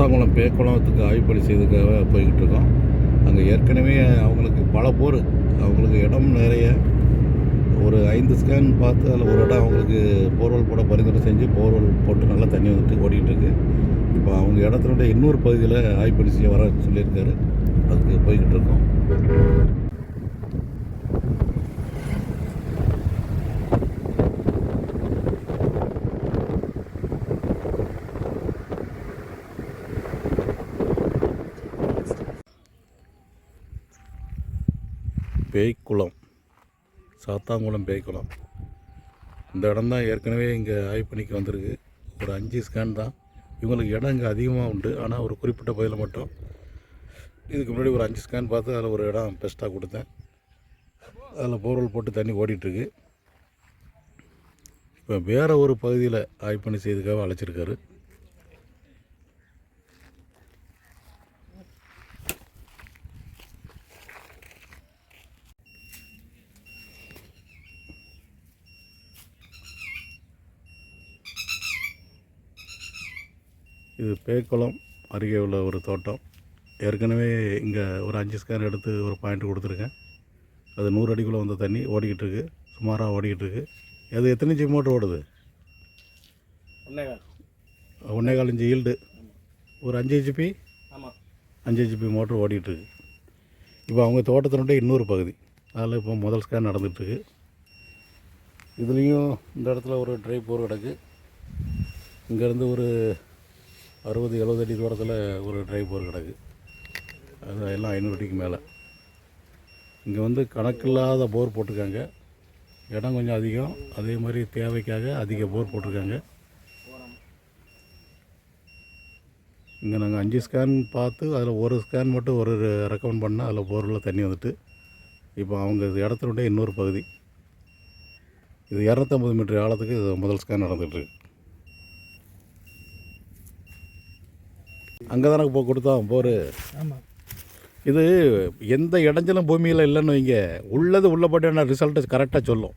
கூத்தாங்குளம் பேக்குளத்துக்கு ஆய்வுப்பணி செய்ததுக்காக போய்கிட்டு இருக்கோம் அங்கே ஏற்கனவே அவங்களுக்கு பல போர் அவங்களுக்கு இடம் நிறைய. ஒரு ஐந்து ஸ்கேன் பார்த்து அதில் ஒரு இடம் அவங்களுக்கு போர்வெல் போட பரிந்துரை செஞ்சு போர்வெல் போட்டு நல்லா தண்ணி வந்துட்டு ஓடிக்கிட்டு இருக்கு இப்போ அவங்க இடத்தினுடைய இன்னொரு பகுதியில் ஆய்வுப்பணி செய்ய வர சொல்லியிருக்காரு. அதுக்கு போய்கிட்டு இருக்கோம் பேய்க்குளம். சாத்தாங்குளம் பேய்க்குளம். இந்த இடம் தான் ஏற்கனவே இங்கே ஆய்வு பணிக்கு வந்திருக்கு. ஒரு அஞ்சு ஸ்கேன் தான். இவங்களுக்கு இடம் இங்கே அதிகமாக உண்டு. ஆனால் ஒரு குறிப்பிட்ட பகுதியில் மட்டும். இதுக்கு முன்னாடி ஒரு அஞ்சு ஸ்கேன் பார்த்து அதில் ஒரு இடம் பெஸ்ட்டாக கொடுத்தேன். அதில் போர்வெல் போட்டு தண்ணி ஓடிட்டுருக்கு. இப்போ வேறு ஒரு பகுதியில் ஆய்வு பணி செய்ததுக்காக அழைச்சிருக்காரு. இது பேக்குளம் அருகே உள்ள ஒரு தோட்டம். ஏற்கனவே இங்கே ஒரு அஞ்சு ஸ்கேன் எடுத்து ஒரு பாயிண்ட் கொடுத்துருக்கேன். அது நூறு அடிக்குள்ளே வந்த தண்ணி ஓடிக்கிட்டு இருக்கு. சுமாராக ஓடிக்கிட்டு இருக்கு. அது எத்தனை இன்ச்சு மோட்டர் ஓடுது? ஒன்றே கால் இன்ச்சு ஈல்டு ஒரு அஞ்சு ஹெச்பி ஆமாம் அஞ்சு ஹெச்பி மோட்டர் ஓடிட்டு இருக்கு. இப்போ அவங்க தோட்டத்தினுடைய இன்னொரு பகுதி. அதில் இப்போ முதல் ஸ்கேன் நடந்துகிட்ருக்கு இதுலேயும் இந்த இடத்துல ஒரு ட்ரை போர் கிடக்கு. இங்கேருந்து ஒரு அறுபது எழுபது அடி தூரத்தில் ஒரு ட்ரை போர் கிடக்கு. அது எல்லாம் ஐநூறு அடிக்கு மேலே. இங்கே வந்து கணக்கில்லாத போர் போட்டிருக்காங்க. இடம் கொஞ்சம் அதிகம். அதே மாதிரி தேவைக்காக அதிக போர் போட்டிருக்காங்க. இங்கே நாங்கள் அஞ்சு ஸ்கேன் பார்த்து அதில் ஒரு ஸ்கேன் மட்டும் ஒரு ரெக்கமெண்ட் பண்ணால் அதில் போரில் தண்ணி வந்துட்டு இப்போ அவங்க இடத்துல இன்னொரு பகுதி. இது இரநூத்தம்பது மீட்டர் ஆழத்துக்கு முதல் ஸ்கேன் நடந்துகிட்ருக்கு அங்கே தானே போ கொடுத்தோம் போர். ஆமாம் இது எந்த இடைஞ்சலும் பூமியில் இல்லைன்னு வைங்க. உள்ளது உள்ளப்பட்ட ரிசல்ட்டு கரெக்டாக சொல்லும்.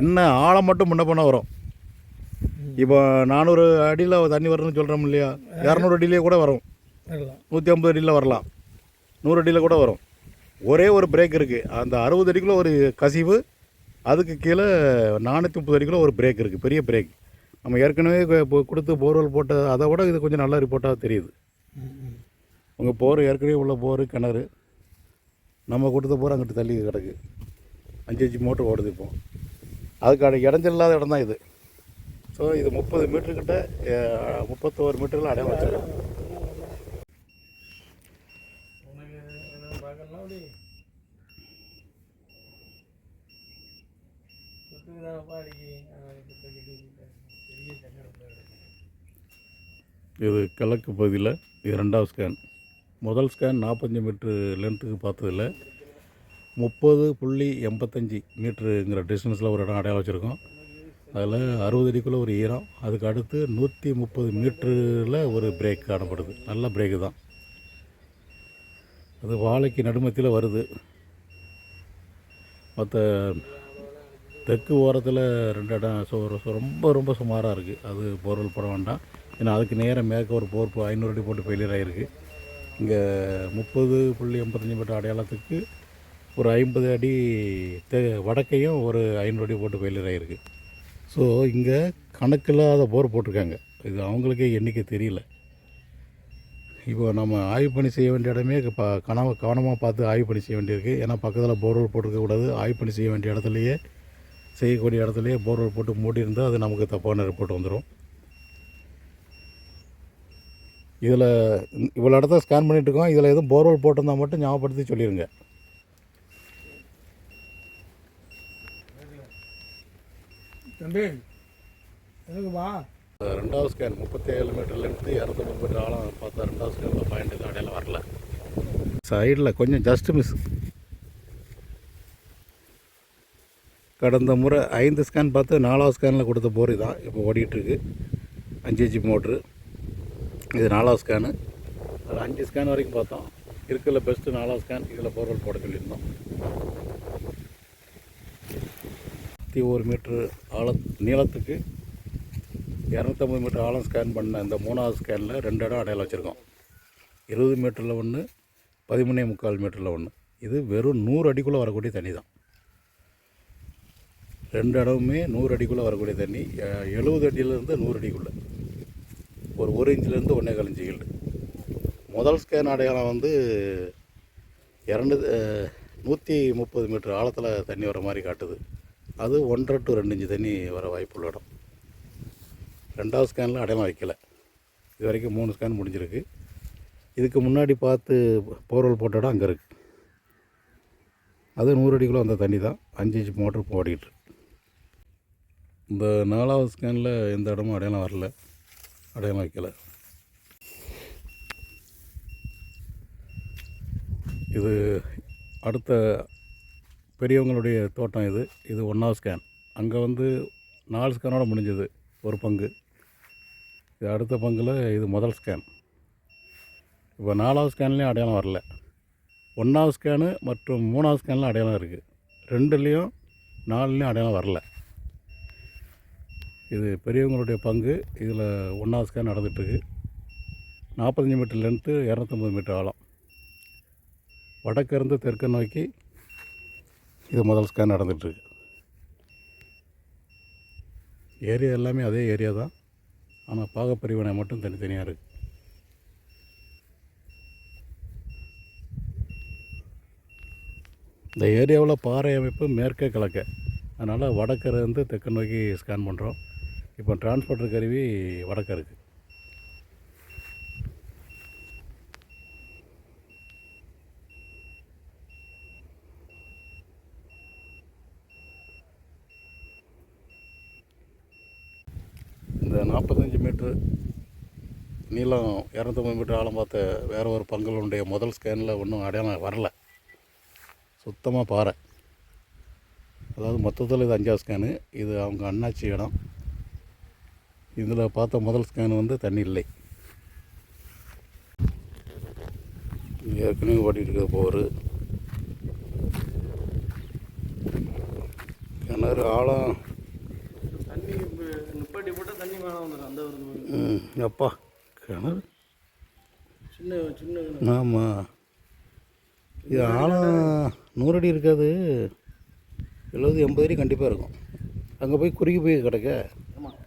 என்ன ஆழம் மட்டும் முன்ன பண்ண வரும். இப்போ நானூறு அடியில் தண்ணி வரணும்னு சொல்கிறோம் இல்லையா? இரநூறு அடியிலே கூட வரும். நூற்றி ஐம்பது அடியில் வரலாம். நூறு அடியில் கூட வரும். ஒரே ஒரு பிரேக் இருக்குது அந்த அறுபது அடிக்குள்ள ஒரு கசிவு அதுக்கு கீழே நானூற்றி முப்பது அடிக்குள்ள ஒரு பிரேக் இருக்குது பெரிய பிரேக் நம்ம ஏற்கனவே இப்போ கொடுத்து போர்வெல் போட்ட அதை விட இது கொஞ்சம் நல்ல ரிப்போர்ட்டாக தெரியுது. உங்கள் போர் ஏற்கனவே உள்ள போர் கிணறு. நம்ம கொடுத்த போர் அங்கிட்டு தள்ளி கிடக்கு. அஞ்சு அஞ்சு மோட்டர் ஓடுது இப்போ. அதுக்கான இடைஞ்சல் இல்லாத இடம் தான் இது. ஸோ இது முப்பது மீட்டருக்கிட்ட முப்பத்தோரு மீட்டரில் அடையாளம் வச்சிருக்கோம். இது கிழக்கு பகுதியில் இது ரெண்டாவது ஸ்கேன் முதல் ஸ்கேன் நாற்பத்தஞ்சு மீட்ரு லென்த்துக்கு பார்த்ததில் முப்பது புள்ளி எண்பத்தஞ்சு மீட்ருங்கிற டிஸ்டன்ஸில் ஒரு இடம் அடையாளம் வச்சுருக்கோம். அதில் அறுபது அடிக்குள்ளே ஒரு ஈரம். அதுக்கு அடுத்து நூற்றி முப்பது மீட்டரில் ஒரு பிரேக் காணப்படுது. நல்ல பிரேக்கு தான். அது வாழைக்கு நடுமத்தியில் வருது. மற்ற தெற்கு ஓரத்தில் ரெண்டு இடம் ரொம்ப ரொம்ப சுமாராக இருக்குது அது போர்வல் போட வேண்டாம். ஏன்னா அதுக்கு நேராக மேற்க ஒரு போர் ஐநூறு அடி போட்டு ஃபெயிலியர் ஆகிருக்கு இங்கே முப்பது புள்ளி எண்பத்தஞ்சு மீட்டர் அடையாளத்துக்கு ஒரு ஐம்பது அடி தே வடக்கையும் ஒரு ஐநூறு அடி போட்டு ஃபெயிலியர் ஆகிருக்கு ஸோ இங்கே கணக்கில்லாத போர் போட்டிருக்காங்க. இது அவங்களுக்கே எண்ணிக்கை தெரியல. இப்போ நம்ம ஆய்வு பணி செய்ய வேண்டிய இடமே இப்போ கனவு கவனமாக பார்த்து ஆய்வு பணி செய்ய வேண்டியிருக்கு. ஏன்னா பக்கத்தில் போர்வெல் போட்டிருக்கக்கூடாது ஆய்வு பணி செய்ய வேண்டிய இடத்துலையே செய்யக்கூடிய இடத்துலையே போர்வெல் போட்டு மூடி இருந்தால் அது நமக்கு தப்பான ரிப்போர்ட் வந்துடும் இதில் இவ்வளோ இடத்த ஸ்கேன் பண்ணிட்டு இருக்கோம் இதில் எதுவும் போர்வெல் போட்டிருந்தா மட்டும் ஞாபகப்படுத்தி சொல்லிடுங்க தம்பி ரெண்டாவது ஸ்கேன் முப்பத்தேழு மீட்டர் லென்த்து இரநூத்தம்பது மீட்டர் ஆழம். பார்த்தா ரெண்டாவது ஸ்கேனில் பாயிண்ட் எதுவும் அடையாளம் வரல. சைடில் கொஞ்சம் ஜஸ்ட் மிஸ் கடந்த முறை ஐந்து ஸ்கேன் பார்த்து நாலாவது ஸ்கேனில் கொடுத்த போர் தான். இப்போ ஓடிட்டுருக்கு. அஞ்சு ஹெச்பி மோட்ரு இது நாலாவது ஸ்கேனு அதில் அஞ்சு ஸ்கேன் வரைக்கும் பார்த்தோம். இருக்கிற பெஸ்ட்டு நாலாவது ஸ்கேன் இதில் போர்வல் போட சொல்லியிருந்தோம். இருபத்தி ஒரு மீட்ரு ஆழ நீளத்துக்கு இரநூத்தம்பது மீட்டர் ஆழம் ஸ்கேன் பண்ண இந்த மூணாவது ஸ்கேனில் ரெண்டு இடம் அடையாளம் வச்சுருக்கோம். இருபது மீட்டரில் ஒன்று பதிமூணே முக்கால் மீட்டரில் ஒன்று இது வெறும் நூறு அடிக்குள்ளே வரக்கூடிய தண்ணி தான். ரெண்டு இடமுமே நூறு அடிக்குள்ளே வரக்கூடிய தண்ணி. எழுபது அடியிலேருந்து நூறு அடிக்குள்ளே. ஒரு ஒரு இன்ச்சிலேருந்து ஒன்றே கால் இன்ச்சு முதல் ஸ்கேன் அடையாளம் வந்து இரண்டு நூற்றி முப்பது மீட்டர் ஆழத்தில் தண்ணி வர மாதிரி காட்டுது. அது ஒன்றரை டு ரெண்டு இன்ச்சு தண்ணி வர வாய்ப்பு உள்ள இடம். ரெண்டாவது ஸ்கேனில் அடையாளம் வைக்கல. இது வரைக்கும் மூணு ஸ்கேன் முடிஞ்சிருக்கு. இதுக்கு முன்னாடி பார்த்து போர்வெல் போட்ட இடம் அங்கே இருக்குது அது நூறு அடிக்குள்ளே அந்த தண்ணி தான். அஞ்சு இன்ச்சு மோட்டர் போடிகிட்டு இந்த நாலாவது ஸ்கேனில் எந்த இடமும் அடையாளம் வரல. அடையாளம் வைக்கல இது அடுத்த பெரியவங்களுடைய தோட்டம் இது. இது ஒன்றாவது ஸ்கேன் அங்கே வந்து நாலு ஸ்கேனோட முடிஞ்சது ஒரு பங்கு. இது அடுத்த பங்கில் இது முதல் ஸ்கேன் இப்போ நாலாவது ஸ்கேன்லேயும் அடையாளம் வரல. ஒன்றாவது ஸ்கேனு மற்றும் மூணாவது ஸ்கேனில் அடையாளம் இருக்குது ரெண்டுலேயும் நாலுலேயும் அடையாளம் வரல. இது பெரியவங்களுடைய பங்கு. இதில் ஒன்றாவது ஸ்கேன் நடந்துகிட்ருக்கு நாற்பத்தஞ்சு மீட்டர் லென்த்து இரநூத்தம்பது மீட்டர் ஆழம். வடக்கு இருந்து தெற்கு நோக்கி இது முதல் ஸ்கேன் நடந்துகிட்ருக்கு ஏரியா எல்லாமே அதே ஏரியா தான். ஆனால் பாகப்பிரிவினை மட்டும் தனித்தனியாக இருக்குது இந்த ஏரியாவில் பாறை அமைப்பு மேற்கே கிழக்க. அதனால் வடக்கரை தெற்கு நோக்கி ஸ்கேன் பண்ணுறோம் இப்போ டிரான்ஸ்போர்ட்டர் கருவி வடக்க இருக்குது இந்த நாற்பத்தஞ்சு மீட்ரு நீளம் இரநூத்தம்பது மீட்டர் ஆழம் பார்த்த வேற ஒரு பங்களுடைய முதல் ஸ்கேனில் ஒன்றும் அடையாளம் வரல. சுத்தமாக பாறை. அதாவது மொத்தத்தில் இது அஞ்சாவது ஸ்கேனு இது அவங்க அண்ணாச்சி இடம். இதில் பார்த்த முதல் ஸ்கேன் வந்து தண்ணி இல்லை. ஏற்கனவே ஓட்டிகிட்டு இருக்க போர். கிணறு ஆழம். தண்ணி நிப்பாட்டி போட்டால் தண்ணி மேலே வந்துடும் அந்த ஒரு ம், அப்பா கிணறு? சின்ன சின்ன. ஆமாம் இது ஆழம் நூறு அடி இருக்காது. எழுபது எண்பது அடி கண்டிப்பாக இருக்கும். அங்கே போய் குறுகி போய் கிடக்க ஆமாம்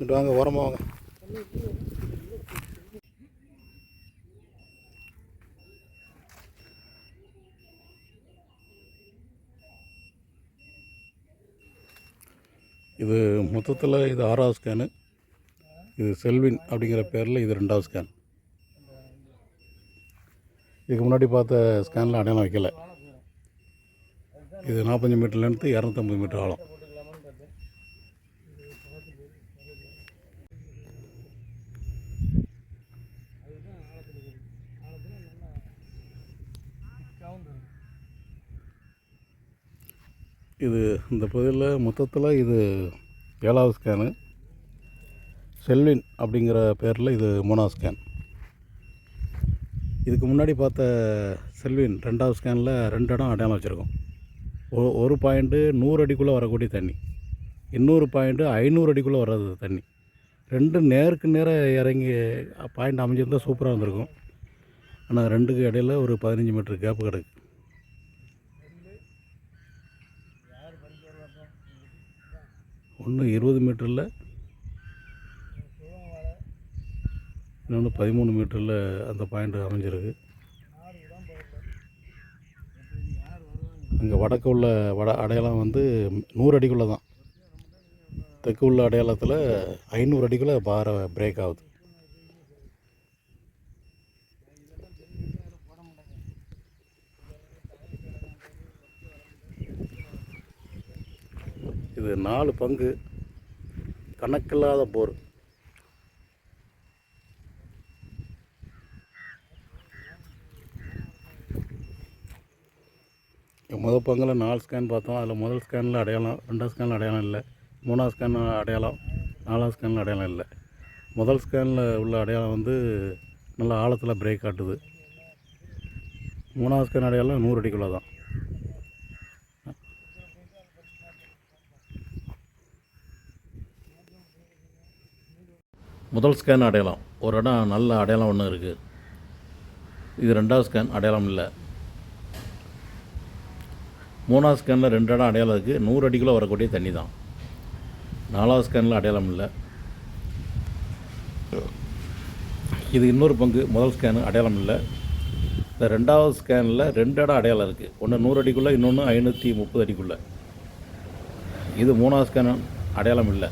இங்கிட்டு வாங்க ஓரமாக வாங்க. இது மொத்தத்தில் இது ஆறாவது ஸ்கேனு இது செல்வின் அப்படிங்கிற பேரில் இது ரெண்டாவது ஸ்கேன் இதுக்கு முன்னாடி பார்த்த ஸ்கேனில் அடையாளம் வைக்கல. இது நாற்பத்தஞ்சு மீட்டர் லென்த்து இரநூத்தம்பது மீட்டர் ஆழம் போட்டுக்கலாமான்னு பார்த்தேன் அதுதான் ஆழத்தில் இருக்குது ஆழத்தில் நல்லா கவுண்ட் இது இந்த பகுதியில் மொத்தத்தில் இது ஏழாவது ஸ்கேனு செல்வின் அப்படிங்கிற பேரில் இது மூணாவது ஸ்கேன் இதுக்கு முன்னாடி பார்த்த செல்வின் ரெண்டாவது ஸ்கேனில் ரெண்டு இடம் அடையாளம் வச்சுருக்கோம். ஒரு பாயிண்ட்டு நூறு அடிக்குள்ளே வரக்கூடிய தண்ணி. இன்னொரு பாயிண்ட்டு ஐநூறு அடிக்குள்ளே வர்றது தண்ணி. ரெண்டு நேருக்கு நேராக இறங்கி பாயிண்ட் அமைஞ்சிருந்தால் சூப்பராக வந்திருக்கும். ஆனால் ரெண்டுக்கு இடையில ஒரு பதினஞ்சு மீட்டர் கேப்பு கிடக்கு. ஒன்று இருபது மீட்டரில் இன்னொன்று பதிமூணு மீட்டரில் அந்த பாயிண்ட் அமைஞ்சிருக்கு. அங்கே வடக்கு உள்ள வட அடையாளம் வந்து நூறு அடிக்குள்ளே தான். தெற்கு உள்ள அடையாளத்தில் ஐநூறு அடிக்குள்ளே பாறை பிரேக் ஆகுது. இது நாலு பங்கு. கணக்கில்லாத போர். முதல் பங்கில் நாலு ஸ்கேன் பார்த்தோம். அதில் முதல் ஸ்கேனில் அடையாளம் ரெண்டாவது ஸ்கேனில் அடையாளம் இல்லை. மூணாவது ஸ்கேன் அடையாளம் நாலாவது ஸ்கேனில் அடையாளம் இல்லை. முதல் ஸ்கேனில் உள்ள அடையாளம் வந்து நல்லா ஆழத்தில் பிரேக் ஆட்டுது. மூணாவது ஸ்கேன் அடையாளம் நூறு அடிக்குள்ளே தான் முதல் ஸ்கேன் அடையாளம். ஒரு இடம் நல்ல அடையாளம் ஒன்று இருக்குது இது ரெண்டாவது ஸ்கேன் அடையாளம் இல்லை. மூணாவது ஸ்கேனில் ரெண்டு இடம் அடையாளம் இருக்குது நூறு அடிக்குள்ளே வரக்கூடிய தண்ணி தான். நாலாவது ஸ்கேனில் அடையாளம் இல்லை. இது இன்னொரு பங்கு. முதல் ஸ்கேனு அடையாளம் இல்லை. இந்த ரெண்டாவது ஸ்கேனில் ரெண்டு இடம் அடையாளம் இருக்குது ஒன்று நூறு அடிக்குள்ளே இன்னொன்று ஐநூற்றி முப்பது அடிக்குள்ளே. இது மூணாவது ஸ்கேன் அடையாளம் இல்லை.